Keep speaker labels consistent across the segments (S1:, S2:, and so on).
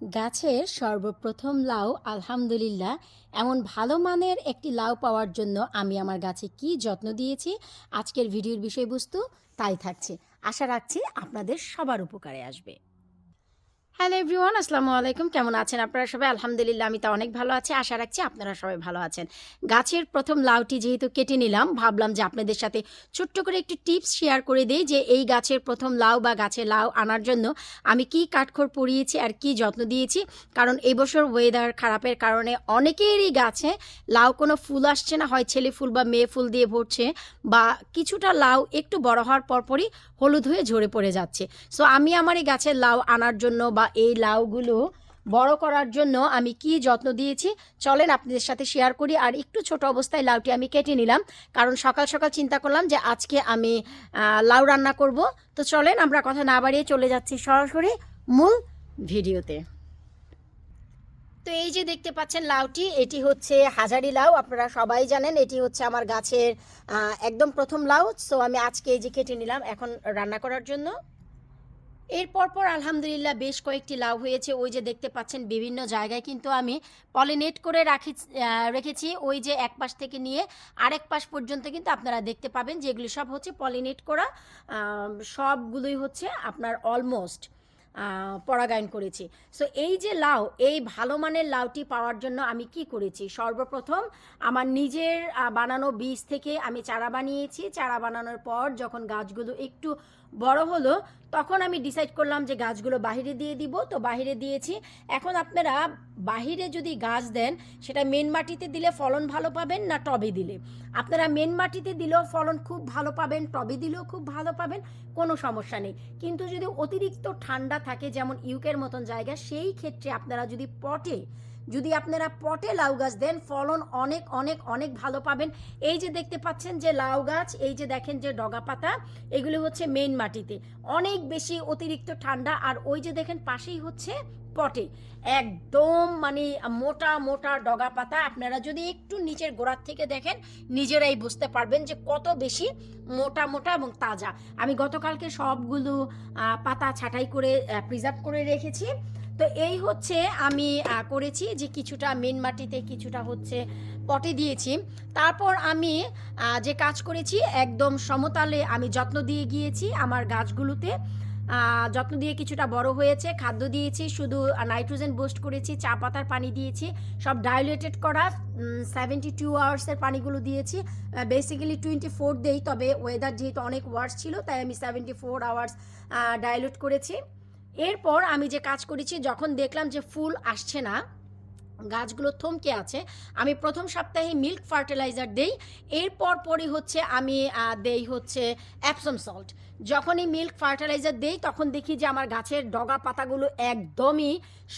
S1: গাছের সর্বপ্রথম লাউ, আলহামদুলিল্লাহ, এমন ভালো মানের একটি লাউ পাওয়ার জন্য আমি আমার গাছে কি যত্ন দিয়েছি, আজকের ভিডিওর বিষয়বস্তু তাই থাকছে। আশা রাখছি আপনাদের সবার উপকারে আসবে। হ্যালো এভরিওয়ান আসসালামু আলাইকুম কেমন আছেন আপনারা সবাই? আলহামদুলিল্লাহ, আমি তো অনেক ভালো আছি। আশা রাখছি আপনারা সবাই ভালো আছেন। গাছের প্রথম লাউটি যেহেতু কেটে নিলাম, ভাবলাম যে আপনাদের সাথে ছোট্ট করে একটু টিপস শেয়ার করে দিই যে এই গাছের প্রথম লাউ বা গাছের লাউ আনার জন্য আমি কি কাঠখড় পরিয়েছি আর কি যত্ন দিয়েছি। কারণ এবছর ওয়েদার খারাপের কারণে অনেকেরই গাছে লাউ কোনো ফুল আসছে না। হয় ছেলে ফুল বা মেয়ে ফুল দিয়ে ভরছে বা কিছুটা লাউ একটু বড় হওয়ার পরপরই হলুদ হয়ে ঝরে পড়ে যাচ্ছে। সো আমি আমার এই গাছের লাউ আনার জন্য বা এই লাউগুলো বড় করার জন্য আমি কি যত্ন দিয়েছি? চলেন আপনাদের সাথে শেয়ার করি আর একটু ছোট অবস্থায় লাউটি আমি কেটে নিলাম। কারণ সকাল সকাল চিন্তা করলাম যে আজকে আমি লাউ রান্না করব। তো চলেন আমরা কথা না বাড়িয়ে চলে যাচ্ছি সরাসরি মূল ভিডিওতে। তো এই যে দেখতে পাচ্ছেন লাউটি, এটি হচ্ছে হাজারি লাউ। আপনারা সবাই জানেন এটি হচ্ছে আমার গাছের একদম প্রথম লাউ। সো আমি আজকে এই যে কেটে নিলাম এখন রান্না করার জন্য। এরপর পর আলহামদুলিল্লাহ বেশ কয়েকটি লাউ হয়েছে। ওই যে দেখতে পাচ্ছেন বিভিন্ন জায়গায় কিন্তু আমি পলিনেট করে রাখি রেখেছি। ওই যে এক পাশ থেকে নিয়ে আরেক পাশ পর্যন্ত কিন্তু আপনারা দেখতে পাবেন যেগুলি সব হচ্ছে পলিনেট করা সবগুলোই হচ্ছে আপনার অলমোস্ট পরাগায়ন করেছি। সো এই যে লাউ, এই ভালো মানের লাউটি পাওয়ার জন্য আমি কি করেছি? সর্বপ্রথম আমার নিজের বানানো বীজ থেকে আমি চারা বানিয়েছি। চারা বানানোর পর যখন গাছগুলো একটু বড় হলো, তখন আমি ডিসাইড করলাম যে গাছগুলো বাহিরে দিয়ে দিব। তো বাহিরে দিয়েছি। এখন আপনারা বাহিরে যদি গাছ দেন, সেটা মেন মাটিতে দিলে ফলন ভালো পাবেন না টবে দিলে? আপনারা মেন মাটিতে দিলেও ফলন খুব ভালো পাবেন, টবে দিলেও খুব ভালো পাবেন, কোনো সমস্যা নেই। কিন্তু যদি অতিরিক্ত ঠান্ডা থাকে, যেমন ইউকের মতন জায়গা, সেই ক্ষেত্রে আপনারা যদি পটে যদি আপনারা পটে লাউ গাছ দেন ফলন অনেক অনেক অনেক ভালো পাবেন। এই যে দেখতে পাচ্ছেন যে লাউ গাছ, এই যে দেখেন যে ডগা পাতা, এগুলি হচ্ছে মেইন মাটিতে। অনেক বেশি অতিরিক্ত ঠান্ডা, আর ওই যে দেখেন পাশেই হচ্ছে পটে। একদম মানে মোটা মোটা ডগা পাতা। আপনারা যদি একটু নিচের গোড়ার থেকে দেখেন, নিজেরাই বুঝতে পারবেন যে কত বেশি মোটা মোটা এবং তাজা। আমি গতকালকে সবগুলো পাতা ছাঁটাই করে প্রিজার্ভ করে রেখেছি। তো এই হচ্ছে আমি করেছি যে কিছুটা মেন মাটিতে কিছুটা হচ্ছে পটে দিয়েছি। তারপর আমি যে কাজ করেছি একদম সমতালে আমি যত্ন দিয়ে গিয়েছি আমার গাছগুলোতে। যত্ন দিয়ে কিছুটা বড় হয়েছে, খাদ্য দিয়েছি, শুধু নাইট্রোজেন বুস্ট করেছি, চা পাতার পানি দিয়েছি, সব ডাইলেটেড করা সেভেন্টি টু আওয়ার্সের পানিগুলো দিয়েছি। বেসিক্যালি টোয়েন্টি ফোর দেই, তবে ওয়েদার যেহেতু অনেক ওয়ার্স ছিল, তাই আমি সেভেন্টি ফোর আওয়ার্স ডাইলেট করেছি। এরপর আমি যে কাজ করেছি, যখন দেখলাম যে ফুল আসছে না, গাছগুলো থমকে আছে, আমি প্রথম সপ্তাহে মিল্ক ফার্টিলাইজার দেই, এরপর পরই হচ্ছে আমি দেই হচ্ছে অ্যাপসম সল্ট যখনই মিল্ক ফার্টিলাইজার দেই, তখন দেখি যে আমার গাছের ডগা পাতাগুলো একদমই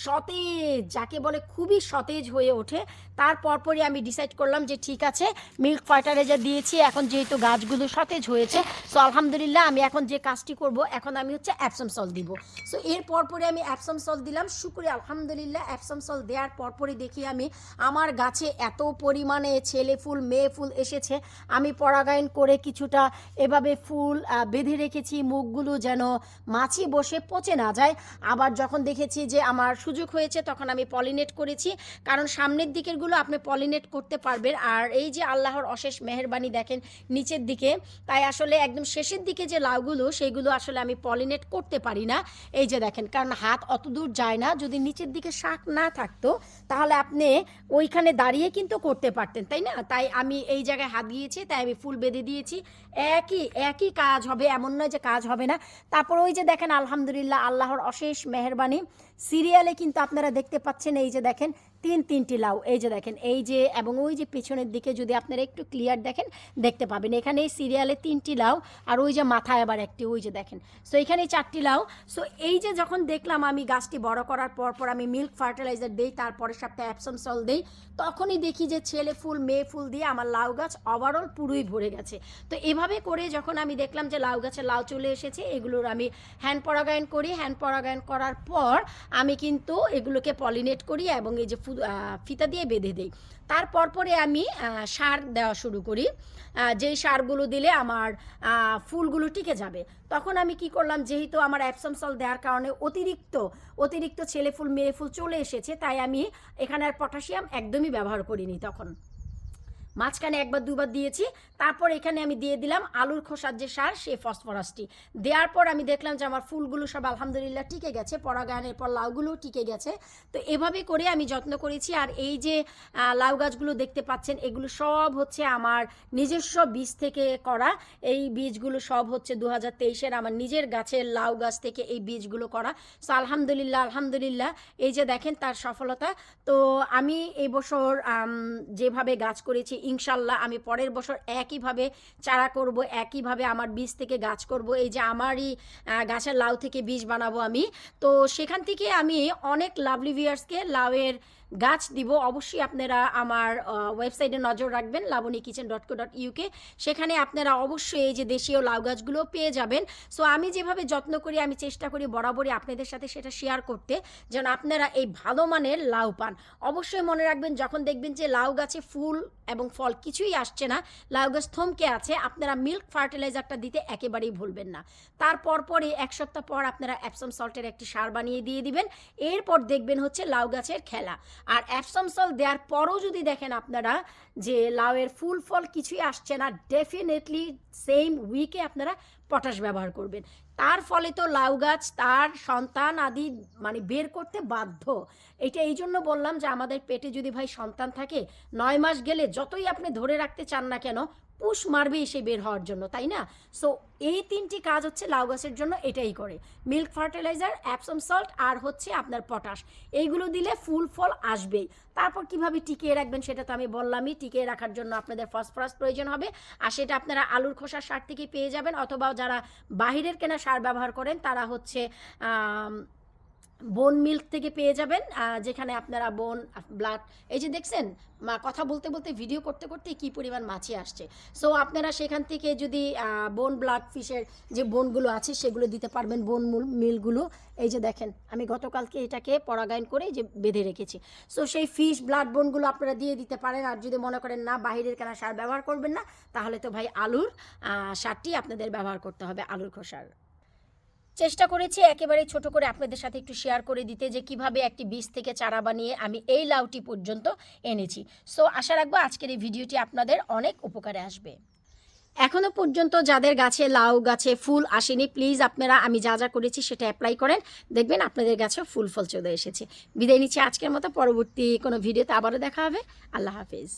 S1: সতেজ, যাকে বলে খুবই সতেজ হয়ে ওঠে। তারপর পরই আমি ডিসাইড করলাম যে ঠিক আছে মিল্ক ফার্টিলাইজার দিয়েছি, এখন যেহেতু গাছগুলো সতেজ হয়েছে সো আলহামদুলিল্লাহ আমি এখন যে কাজটি করব, এখন আমি হচ্ছে অ্যাপসম সল দিব। সো এর পরপরে আমি অ্যাপসম সল দিলাম, শুক্রিয়া, আলহামদুলিল্লাহ অ্যাপসম সল দেওয়ার পরপরই দেখি আমি আমার গাছে এত পরিমাণে ছেলে ফুল, মেয়ে ফুল এসেছে। আমি পরাগায়ন করে কিছুটা এভাবে ফুল বেঁধে রেখেছি মুখগুলো যেন মাছি বসে পচে না যায়। আবার যখন দেখেছি যে আমার সুযোগ হয়েছে, তখন আমি পলিনেট করেছি। কারণ সামনের দিকেরগুলো আপনি পলিনেট করতে পারবেন। আর এই যে আল্লাহর অশেষ মেহেরবানি দেখেন নিচের দিকে, তাই আসলে একদম শেষের দিকে যে লাউগুলো সেইগুলো আসলে আমি পলিনেট করতে পারি না। এই যে দেখেন, কারণ হাত অত দূর যায় না। যদি নিচের দিকে শাক না থাকতো, তাহলে আপনি ওইখানে দাঁড়িয়ে কিন্তু করতে পারতেন, তাই না? তাই আমি এই জায়গায় হাত দিয়েছি, তাই আমি ফুল বেঁধে দিয়েছি। একই একই কাজ হবে এমন নয় যে কাজ হবে না। তারপর ওই যে দেখেন, আলহামদুলিল্লাহ, আল্লাহর অশেষ মেহরবানি। সিরিয়ালে কিন্তু আপনারা দেখতে পাচ্ছেন, এই যে দেখেন তিন, তিনটি লাউ। এই যে দেখেন, এই যে এবং ওই যে পেছনের দিকে যদি আপনারা একটু ক্লিয়ার দেখেন, দেখতে পাবেন। এখানে এই সিরিয়ালে তিনটি লাউ আর ওই যে মাথায় আবার একটি, ওই যে দেখেন। সো এখানে চারটি লাউ। সো এই যে যখন দেখলাম আমি গাছটি বড় করার পর পর আমি মিল্ক ফার্টিলাইজার দিই, তারপরের সপ্তাহে অ্যাপসম সল দিই, তখনই দেখি যে ছেলে ফুল, মেয়ে ফুল দিয়ে আমার লাউ গাছ ওভারঅল পুরোই ভরে গেছে। তো এভাবে করে যখন আমি দেখলাম যে লাউ গাছে লাউ চলে এসেছে, এগুলোর আমি হ্যান্ড পরাগায়ন করি। হ্যান্ড পরাগায়ন করার পর আমি কিন্তু এগুলোকে পলিনেট করি এবং এই যে ফিতা দিয়ে বেঁধে দিই। তারপর পরে আমি সার দেওয়া শুরু করি। যেই সারগুলো দিলে আমার ফুলগুলো টিকে যাবে। তখন আমি কি করলাম, যেহেতু আমার অ্যাপসম সল দেওয়ার কারণে অতিরিক্ত অতিরিক্ত ছেলে ফুল মেয়ে ফুল চলে এসেছে, তাই আমি এখানে আর পটাশিয়াম একদমই ব্যবহার করিনি তখন। মাঝখানে একবার, দুবার দিয়েছি। তারপর এখানে আমি দিয়ে দিলাম আলুর খোসার যে সার, সেই ফসফরাসটি। দেওয়ার পর আমি দেখলাম যে আমার ফুলগুলো সব আলহামদুলিল্লাহ টিকে গেছে, পরাগায়নের পর লাউগুলোও টিকে গেছে। তো এভাবে করে আমি যত্ন করেছি আর এই যে লাউ গাছগুলো দেখতে পাচ্ছেন, এগুলো সব হচ্ছে আমার নিজস্ব বীজ থেকে করা। এই বীজগুলো সব হচ্ছে দু হাজার আমার নিজের গাছের লাউ গাছ থেকে এই বীজগুলো করা। সো আলহামদুলিল্লাহ আলহামদুলিল্লাহ। এই যে দেখেন তার সফলতা। তো আমি এবছর যেভাবে গাছ করেছি ইনশাল্লাহ আমি পরের বছর একইভাবে চারা করব, একইভাবে আমার বীজ থেকে গাছ করব। এই যে আমারই গাছের লাউ থেকে বীজ বানাবো আমি। তো সেখান থেকে আমি অনেক লাভলি ভিয়ার্সকে লাউয়ের গাছ দিব, অবশ্যই আপনারা আমার ওয়েবসাইটে নজর রাখবেন Laboni kitchen dot co dot UK সেখানে আপনারা অবশ্যই এই যে দেশীয় লাউ গাছগুলো পেয়ে যাবেন। সো আমি যেভাবে যত্ন করি, আমি চেষ্টা করি বরাবরই আপনাদের সাথে সেটা শেয়ার করতে, যেন আপনারা এই ভালো মানের লাউ পান। অবশ্যই মনে রাখবেন, যখন দেখবেন যে লাউ গাছে ফুল এবং ফল কিছুই আসছে না, লাউ গাছ থমকে আছে, আপনারা মিল্ক ফার্টিলাইজারটা দিতে একেবারেই ভুলবেন না। তারপর পরে এক সপ্তাহ পর আপনারা অ্যাপসম সল্টের একটি সার বানিয়ে দিয়ে দিবেন। এরপর দেখবেন হচ্ছে লাউ গাছের খেলা। আর অ্যাপসম সল্ট দেওয়ার পরও যদি দেখেন আপনারা যে লাউয়ের ফুল ফল কিছুই আসছে না ডেফিনেটলি সেম উইকে আপনারা পটাশ ব্যবহার করবেন। তার ফলে তো লাউ গাছ, তার সন্তান আদি মানে বের করতে বাধ্য। এটা এই জন্য বললাম যে আমাদের পেটে যদি ভাই সন্তান থাকে, নয় মাস গেলে যতই আপনি ধরে রাখতে চান না কেন, পুষ মারবেই সে বের হওয়ার জন্য, তাই না? সো এই তিনটি কাজ হচ্ছে লাউ গাছের জন্য এটাই করে। মিল্ক ফার্টিলাইজার, অ্যাপসম সল্ট আর হচ্ছে আপনার পটাশ। এইগুলো দিলে ফুল ফল আসবেই। তারপর কীভাবে টিকিয়ে রাখবেন সেটা তো আমি বললামই। টিকিয়ে রাখার জন্য আপনাদের ফসফরাস প্রয়োজন হবে। আর সেটা আপনারা আলুর খোসার সার থেকে পেয়ে যাবেন অথবা যারা বাহিরের কেনা সার ব্যবহার করেন তারা হচ্ছে বোন মিল্ক থেকে পেয়ে যাবেন যেখানে আপনারা বোন, ব্লাড, এই যে দেখছেন, মা কথা বলতে বলতে ভিডিও করতে করতে কি পরিমাণ মাছি আসছে। সো আপনারা সেখান থেকে যদি বোন ব্লাড ফিশের যে বোনগুলো আছে, সেগুলো দিতে পারবেন বোন মিলগুলো এই যে দেখেন, আমি গতকালকে এটাকে পরাগায়ন করে যে বেঁধে রেখেছি। সো সেই ফিশ ব্লাড বোনগুলো আপনারা দিয়ে দিতে পারেন। আর যদি মনে করেন না, বাহিরের কেনা সার ব্যবহার করবেন না, তাহলে তো ভাই আলুর সারটি আপনাদের ব্যবহার করতে হবে, আলুর খোসার। চেষ্টা করেছি একেবারে ছোট করে আপনাদের সাথে একটু শেয়ার করে দিতে যে কীভাবে একটি বীজ থেকে চারা বানিয়ে আমি এই লাউটি পর্যন্ত এনেছি। সো আশা রাখব আজকের এই ভিডিওটি আপনাদের অনেক উপকারে আসবে। এখনও পর্যন্ত যাদের গাছে লাউ, গাছে ফুল আসেনি প্লিজ আপনারা, আমি যা যা করেছি সেটা অ্যাপ্লাই করেন। দেখবেন আপনাদের গাছে ফুল ফল চলে এসেছে। বিদায় নিচ্ছি আজকের মতো। পরবর্তী কোনো ভিডিওতে আবারও দেখা হবে। আল্লাহ হাফেজ।